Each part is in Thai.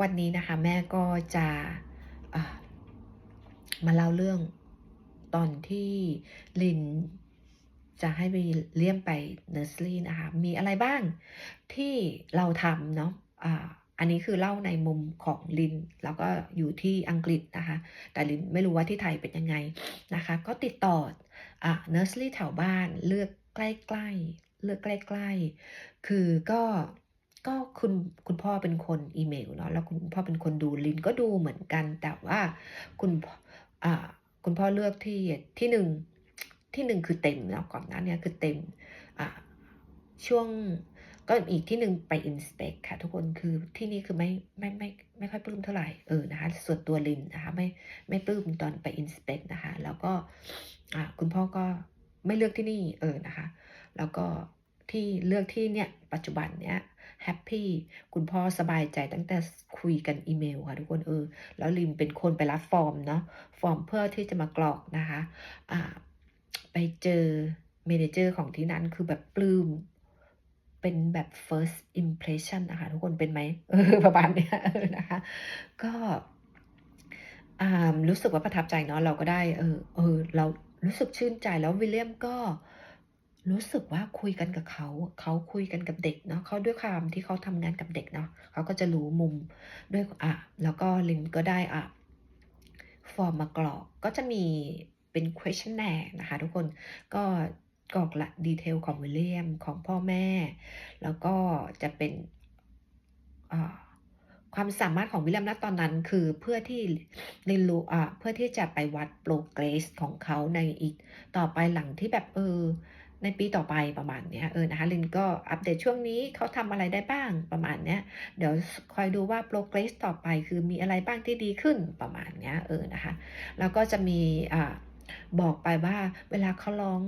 วันนี้นะคะแม่ก็จะมาเล่าเรื่องตอนที่ลินจะให้วิลเลียมไปเนอร์สรีนะคะ มีอะไรบ้างที่เราทำเนาะอันนี้คือเล่าในมุมของลิน แล้วก็อยู่ที่อังกฤษนะคะ แต่ลินไม่รู้ว่าที่ไทยเป็นยังไงนะคะ ก็ติดต่ออ่าเนอร์สรีแถวบ้านเลือกใกล้ ๆ เลือกใกล้ ๆ คือก็ ก็คุณคุณพ่อเป็นคนอีเมลเนาะแล้วคุณพ่อเป็นคนดูลินก็ดูเหมือนกัน แต่ว่าคุณอ่าคุณพ่อเลือกที่ที่หนึ่งที่หนึ่งคือเต็มเนาะก่อนหน้านี้คือเต็มอ่าช่วงก็อีกที่หนึ่งไป inspect ค่ะ ทุกคนคือที่นี่คือไม่ไม่ไม่ไม่ค่อยปลื้มเท่าไหร่เออนะคะส่วนตัวลินนะคะไม่ไม่ปลื้มตอนไป inspect นะคะ แล้วก็อ่าคุณพ่อก็ไม่เลือกที่นี่เออนะคะ แล้วก็ ที่เลือกที่เนี่ยปัจจุบันเนี้ยแฮปปี้คุณพ่อสบายใจตั้งแต่คุยกันอีเมลค่ะทุกคนเออแล้วลินเป็นคนไปรับฟอร์มเนาะฟอร์มเพื่อที่จะมากรอกนะคะอ่าไปเจอเมนเจอร์ของที่นั้นคือแบบปลื้มเป็นแบบ first impression นะคะทุกคนเป็นไหมเออประมาณเนี้ยออนะคะ ก็อ่ารู้สึกว่าประทับใจเนาะเราก็ได้ เออเออเรารู้สึกชื่นใจแล้ววิลเลียมก็ รู้สึกว่าคุยกันกับเขา เขาคุยกันกับเด็กเนาะเขาด้วยความที่เขาทำงานกับเด็กเนาะเขาก็จะรู้มุมด้วยอะแล้วก็ลินก็ได้อะฟอร์มมากรอกก็จะมีเป็น questionnaire นะคะทุกคนก็กรอกละดีเทลของวิลเลียมของพ่อแม่ แล้วก็จะเป็นความสามารถของวิลเลียมณตอนนั้นคือเพื่อที่เรียนรู้อ่าเพื่อที่จะไปวัดโปรเกรสของเขาในอีกต่อไปหลังที่แบบเออ ในปีต่อไปประมาณเนี้ยเออนะคะลินก็อัปเดตช่วงนี้เขาทำอะไรได้บ้างประมาณเนี้ยเดี๋ยวคอยดูว่าโปรเกรสต่อไปคือมีอะไรบ้างที่ดีขึ้นประมาณเนี้ยเออนะคะแล้วก็จะมีอ่าบอกไปว่าเวลาเขาร้อง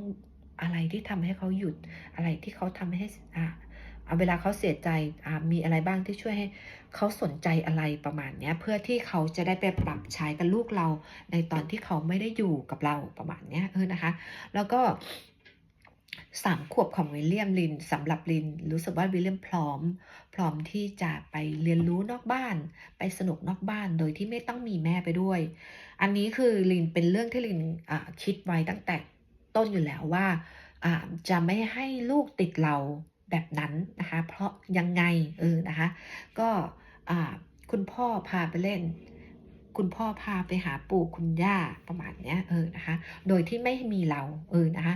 อะไรที่ทำให้เขาหยุดอะไรที่เขาทำให้อ่าเวลาเขาเสียใจอ่ามีอะไรบ้างที่ช่วยให้เขาสนใจอะไรประมาณนี้เพื่อที่เขาจะได้ไปปรับใช้กับลูกเราในตอนที่เขาไม่ได้อยู่กับเราประมาณนี้เออนะคะ แล้วก็ สามขวบของวิลเลียมลินสำหรับลิน รู้สึกว่าวิลเลียมพร้อม พร้อมที่จะไปเรียนรู้นอกบ้าน ไปสนุกนอกบ้านโดยที่ไม่ต้องมีแม่ไปด้วย อันนี้คือลินเป็นเรื่องที่ลินคิดไว้ตั้งแต่ต้นอยู่แล้วว่าจะไม่ให้ลูกติดเราแบบนั้นนะคะ เพราะยังไงเออนะคะ ก็คุณพ่อพาไปเล่น คุณพ่อพาไปหาปู่คุณย่าประมาณเนี้ยเออนะคะ โดยที่ไม่มีเราเออนะคะ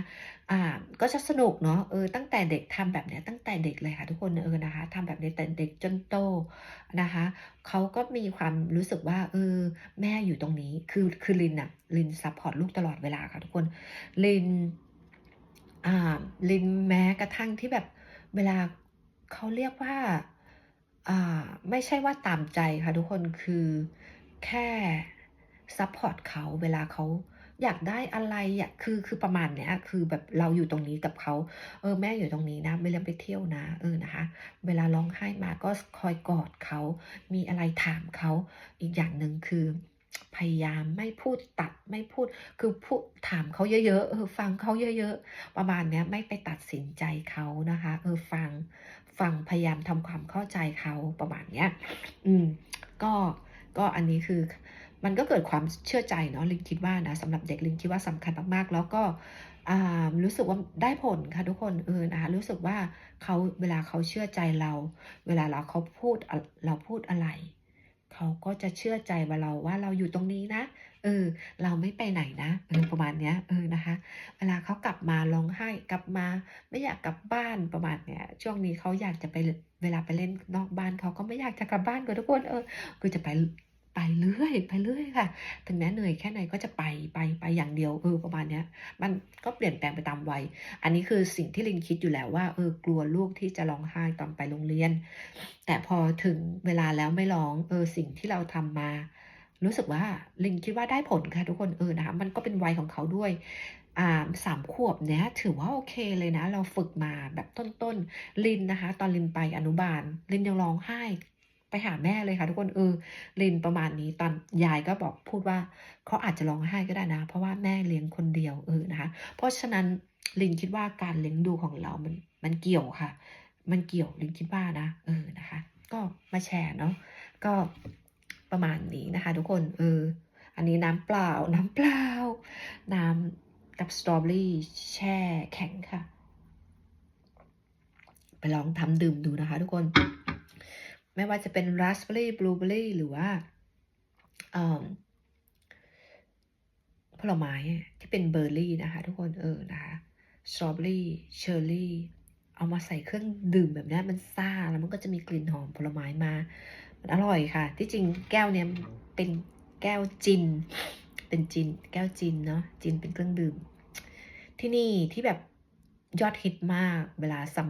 อ่าก็จะสนุกเนาะเออตั้งแต่เด็กทำแบบเนี้ยตั้งแต่เด็กเลยค่ะทุกคนเออนะคะทำแบบนี้แต่เด็กจนโตนะคะเขาก็มีความรู้สึกว่าเออแม่อยู่ตรงนี้คือคือลินอะลินซัพพอร์ตลูกตลอดเวลาค่ะทุกคนลินอ่าลินแม้กระทั่งที่แบบเวลาเขาเรียกว่าอ่าไม่ใช่ว่าตามใจค่ะทุกคนคือ แค่ซัพพอร์ตเขาเวลาเขาอยากได้อะไรอยากคือคือประมาณเนี้ยคือแบบเราอยู่ตรงนี้กับเขาเออแม่อยู่ตรงนี้นะไม่เล่นไปเที่ยวนะเออนะคะ เวลาร้องไห้มาก็คอยกอดเขา มีอะไรถามเขาอีกอย่างหนึ่งคือ พยายามไม่พูดตัดไม่พูดคือพูดถามเขาเยอะๆเออฟังเขาเยอะๆ ประมาณเนี้ยไม่ไปตัดสินใจเขานะคะเออฟังฟังพยายามทำความเข้าใจเขาประมาณเนี้ย อืมก็ ก็อันนี้คือมันก็เกิดความเชื่อใจเนาะลินคิดว่านะสำหรับเด็กลินคิดว่าสำคัญมากๆ แล้วก็อ่ารู้สึกว่าได้ผลค่ะทุกคนเออนะคะรู้สึกว่าเขาเวลาเขาเชื่อใจเรา เวลาเราเขาพูดเราพูดอะไร เขาก็จะเชื่อใจว่าเราว่าเราอยู่ตรงนี้นะ เออ เราไม่ไปไหนนะเออประมาณเนี้ย เออนะคะ เวลาเขากลับมาร้องไห้กลับมา ไม่อยากกลับบ้านประมาณเนี้ย ช่วงนี้เขาอยากจะไปเวลาไปเล่นนอกบ้านเขาก็ไม่อยากจะกลับบ้านกับทุกคน เออ คือจะไป ไปเรื่อยไปเรื่อยค่ะ ถึงแม้เหนื่อยแค่ไหนก็จะไปไปไปอย่างเดียวเออประมาณเนี้ย มันก็เปลี่ยนแปลงไปตามวัย อันนี้คือสิ่งที่ลินคิดอยู่แล้วว่าเออกลัวลูกที่จะร้องไห้ตอนไปโรงเรียน แต่พอถึงเวลาแล้วไม่ร้องเออสิ่งที่เราทำมา รู้สึกว่าลินคิดว่าได้ผลค่ะทุกคนเออนะคะมันก็เป็นวัยของเขาด้วยอ่าสามขวบเนี้ยถือว่าโอเคเลยนะ เราฝึกมาแบบต้นๆลินนะคะ ตอนลินไปอนุบาล ลินยังร้องไห้ ไปหาแม่เลยค่ะทุกคนเออลินประมาณนี้ตอนยายก็บอกพูดว่าเขาอาจจะร้องไห้ก็ได้นะ เพราะว่าแม่เลี้ยงคนเดียวเออนะคะ เพราะฉะนั้นลินคิดว่าการเลี้ยงดูของเรา มันมันเกี่ยวค่ะ มันเกี่ยวลินคิดว่านะ เออนะคะ ก็มาแชร์เนาะก็ประมาณนี้นะคะ ทุกคนเอออันนี้น้ำเปล่าน้ำเปล่า น้ำกับสตรอเบอรี่แช่แข็งค่ะ ไปลองทำดื่มดูนะคะทุกคน ไม่ว่าจะเป็นราสเบอร์รี่บลูเบอร์รี่หรือว่าผลไม้ที่เป็นเบอร์รี่นะคะ ทุกคนเออนะคะสตรอเบอรี่เชอร์รี่เอามาใส่เครื่องดื่มแบบนี้มันซ่าแล้วมันก็จะมีกลิ่นหอมผลไม้มา มันอร่อยค่ะ ที่จริงแก้วเนี้ยเป็นแก้วจิน เป็นจิน แก้วจินเนาะจินเป็นเครื่องดื่ม ที่นี่ที่แบบยอดฮิตมากเวลาซัม